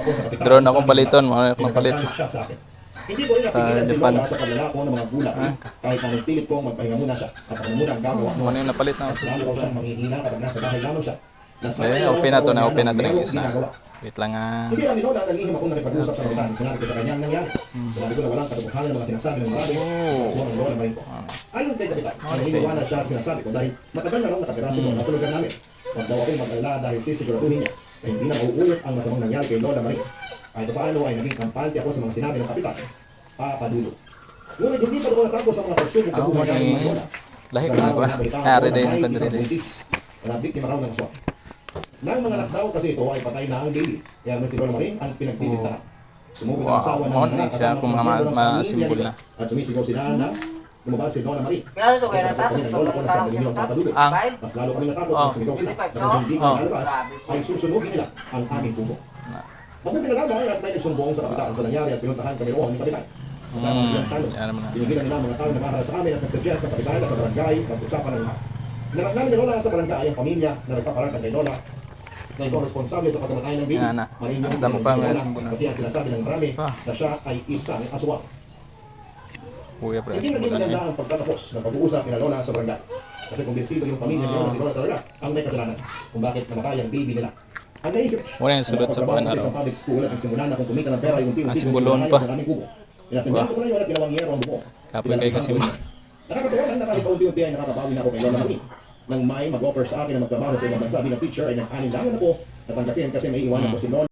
ako sa kapitbahay. Drone akong paliton, mga anak ng palit. Pinagkakalit siya sa akin. Hindi ko rin napigilan si. Lola sa paglalako ng mga gulat. Kahit anong pilit kong magpahinga muna siya. At ako muna ang gagawa. Ano yung napalit na Mas lalo raw siyang manghihina kapag nasa bahay lamang siya. Eh, open na to na, open na to ng isa. Wait lang ah. Hindi lang ni Lola nalihim ako nakipag-usap sa kapitan. Sinabi ko sa kanya ang nangyari. Sinabi ko na walang katotohanan ng mga sinasabi ng marami sa kasuhan ng Lola Marin ko. Ayon kay kapitan, naniniwala siya sa sinasabi ko dahil matagal na raw nakatira si Lola sa lugar namin. Huwag daw akong mag-alala dahil sisiguraduhin niya na hindi na mauulit ang masamang nangyari kay Lola Marin. Kahit paano ay naging kampante ako sa mga sinabi ng kapitan. Papadulo. Ngunit hindi pa ako natapos ang mga pagsubok sa Ako buhay ng Lola. lahi Sa ko na araw ko. na balitaan ko ready na na kahit pandiri din. na biktima raw ng aswang. Nang mga anak daw kasi ito ay patay na ang baby. Kaya naman si Lola Marin ang pinagpipintahan. Sumugod ang asawa ng mga kasama ng mga mga simbol na. At sumisigaw sila na lumabas si Lola Marin. Kaya ito kaya Pagkakataon sa ng ko mga tarang. Ang-? Mas lalo kami natakot Oh. nang sumigaw sila. Na kung hindi Oh. kami lalabas, ay susunugin nila ang aming kubo. Mabuti na lamang at may nagsumbong sa kapitan sa nangyari at pinuntahan kami roon ng kapitan. Kasama ang iyong tanong. yan naman na. Pinigilan nila ang mga asawa na mahal sa amin at nagsuggest ng kapitan sa barangay pag-usapan ng lahat. Narangnan ni Lola sa barangay ang pamilya na nagpaparatan kay Lola na ito ang responsable sa pagkamatay ng baby. Yan na. Marin yung Damo pa, mga Lola, simbolo. Pati ang sinasabi ng marami na siya ay isang aswang. Kuya pre, Hindi naging maganda ang pagtatapos ng pag-uusap ni Lola sa barangay. Kasi kumbinsido yung pamilya ni Lola si Lola talaga ang may kasalanan kung bakit namatay ang baby nila. Ang naisip, Wala yung sulot sa buwan na araw. sa public school at nagsimula na kung kumita ng pera yung unti-unti simbolon kung pa. kubo. Inasimbahan ko na yun at ginawang yero ang buko. Kapoy kay Kasimbo. Nakakatawa lang na kahit paunti-unti ay nakakabawi na ako kay Lola Marie. Nang may mag-offer sa akin na magtrabaho sa ibang bansa bilang teacher ay nag-anin lang ako natanggapin kasi may iwanan ko si Lola.